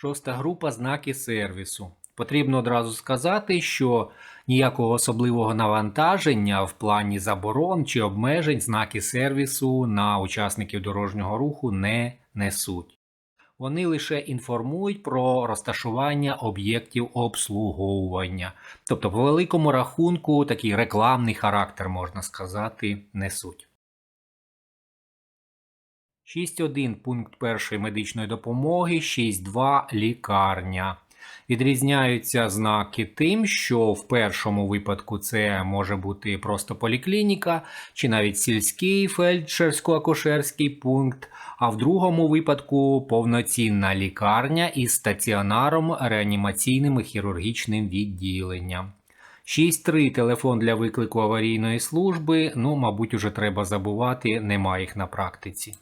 Шоста група знаки сервісу. Потрібно одразу сказати, що ніякого особливого навантаження в плані заборон чи обмежень знаки сервісу на учасників дорожнього руху не несуть. Вони лише інформують про розташування об'єктів обслуговування. Тобто, по великому рахунку, такий рекламний характер, можна сказати, несуть. 6.1 пункт першої медичної допомоги, 6.2 лікарня. Відрізняються знаки тим, що в першому випадку це може бути просто поліклініка чи навіть сільський фельдшерсько-акушерський пункт, а в другому випадку повноцінна лікарня із стаціонаром, реанімаційним і хірургічним відділенням. 6.3 телефон для виклику аварійної служби. Ну, мабуть, уже треба забувати, нема їх на практиці.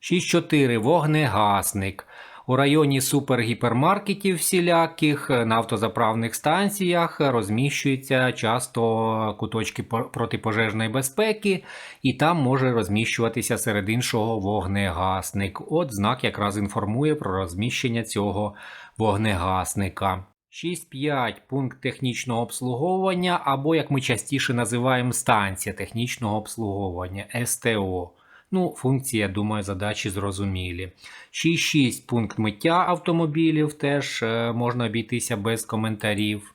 6.4 вогнегасник. У районі супергіпермаркетів всіляких на автозаправних станціях розміщуються часто куточки протипожежної безпеки, і там може розміщуватися серед іншого вогнегасник. От знак якраз інформує про розміщення цього вогнегасника. 6.5 пункт технічного обслуговування, або, як ми частіше називаємо, станція технічного обслуговування СТО. Ну, функції, я думаю, задачі зрозумілі. 6.6 пункт миття автомобілів теж е, можна обійтися без коментарів.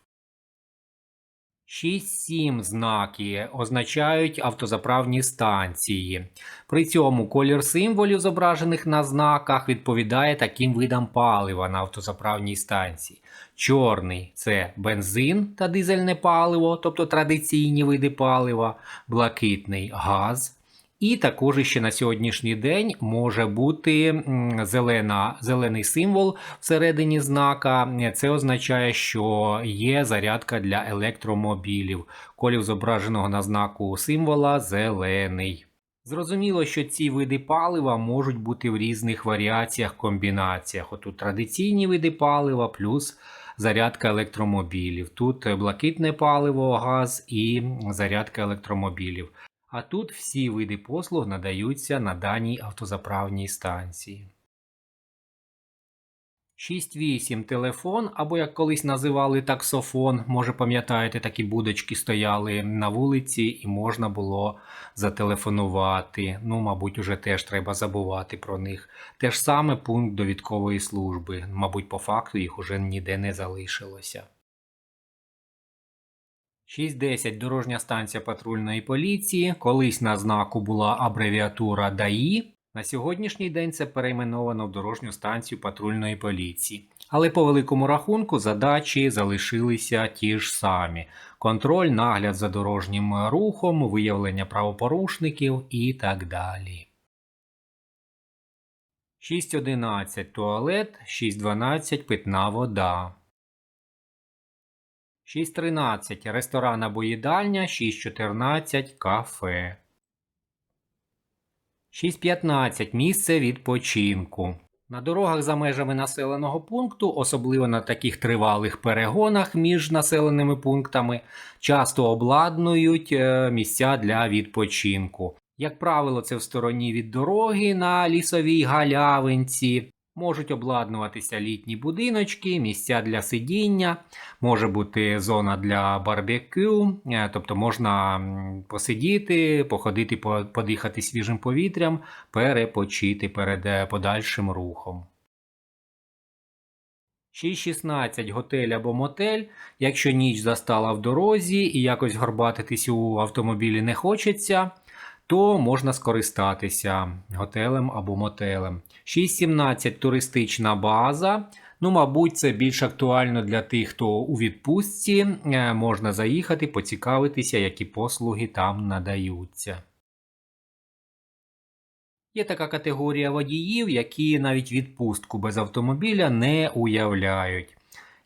6.7 знаки означають автозаправні станції. При цьому колір символів, зображених на знаках, відповідає таким видам палива на автозаправній станції. Чорний це бензин та дизельне паливо, тобто традиційні види палива, блакитний газ. І також ще на сьогоднішній день може бути зелена, зелений символ всередині знака. Це означає, що є зарядка для електромобілів. Колір зображеного на знаку символа зелений. Зрозуміло, що ці види палива можуть бути в різних варіаціях, комбінаціях. Отут традиційні види палива плюс зарядка електромобілів. Тут блакитне паливо, газ і зарядка електромобілів. А тут всі види послуг надаються на даній автозаправній станції. 6.8 телефон, або як колись називали таксофон, може пам'ятаєте, такі будочки стояли на вулиці і можна було зателефонувати. Ну, мабуть, уже теж треба забувати про них. Те ж саме пункт довідкової служби. Мабуть, по факту їх уже ніде не залишилося. 6.10 дорожня станція патрульної поліції. Колись на знаку була абревіатура ДАІ. На сьогоднішній день це перейменовано в дорожню станцію патрульної поліції. Але по великому рахунку задачі залишилися ті ж самі: контроль, нагляд за дорожнім рухом, виявлення правопорушників і так далі. 6.11 туалет, 6.12 питна вода. 6.13 ресторан або їдальня, 6.14 кафе. 6.15 місце відпочинку. На дорогах за межами населеного пункту, особливо на таких тривалих перегонах між населеними пунктами, часто обладнують е, місця для відпочинку. Як правило, це в стороні від дороги на лісовій галявинці. Можуть обладнуватися літні будиночки, місця для сидіння, може бути зона для барбекю, е, тобто можна посидіти, походити, подихати свіжим повітрям, перепочити перед е, подальшим рухом. 6.16 готель або мотель. Якщо ніч застала в дорозі і якось горбатитись у автомобілі не хочеться, то можна скористатися готелем або мотелем. 6.17 туристична база. Ну, мабуть, це більш актуально для тих, хто у відпустці. Е, Можна заїхати, поцікавитися, які послуги там надаються. Є така категорія водіїв, які навіть відпустку без автомобіля не уявляють.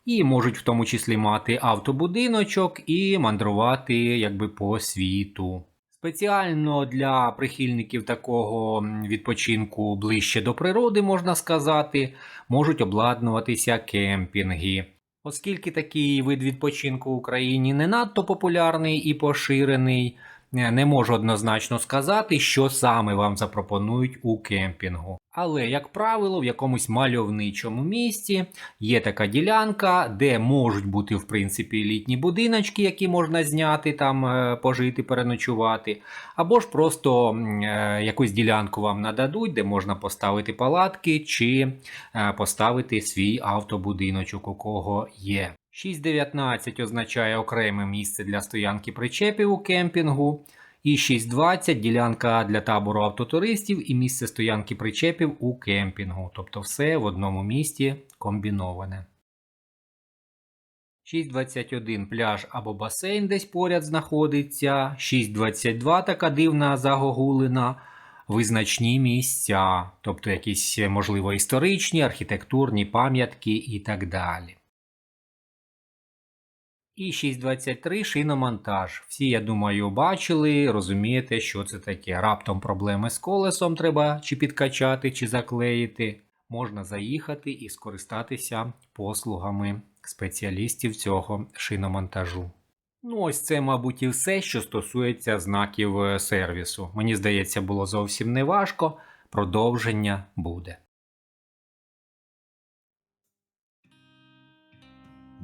І можуть в тому числі мати автобудиночок і мандрувати якби по світу. Спеціально для прихильників такого відпочинку ближче до природи, можна сказати, можуть обладнуватися кемпінги. Оскільки такий вид відпочинку в Україні не надто популярний і поширений, не можу однозначно сказати, що саме вам запропонують у кемпінгу. Але, як правило, в якомусь мальовничому місті є така ділянка, де можуть бути в принципі літні будиночки, які можна зняти, там е, пожити, переночувати, або ж просто е, якусь ділянку вам нададуть, де можна поставити палатки чи е, поставити свій автобудиночок, у кого є. 6.19 означає окреме місце для стоянки причепів у кемпінгу. І 6.20 ділянка для табору автотуристів і місце стоянки причепів у кемпінгу. Тобто все в одному місті комбіноване. 6.21 пляж або басейн десь поряд знаходиться. 6.22 така дивна загогулина. Визначні місця, тобто якісь, можливо, історичні, архітектурні пам'ятки і так далі. І 6.23 шиномонтаж. Всі, я думаю, бачили, розумієте, що це таке. Раптом проблеми з колесом треба чи підкачати, чи заклеїти. Можна заїхати і скористатися послугами спеціалістів цього шиномонтажу. Ну, ось це, мабуть, і все, що стосується знаків е, сервісу. Мені здається, було зовсім не важко. Продовження буде.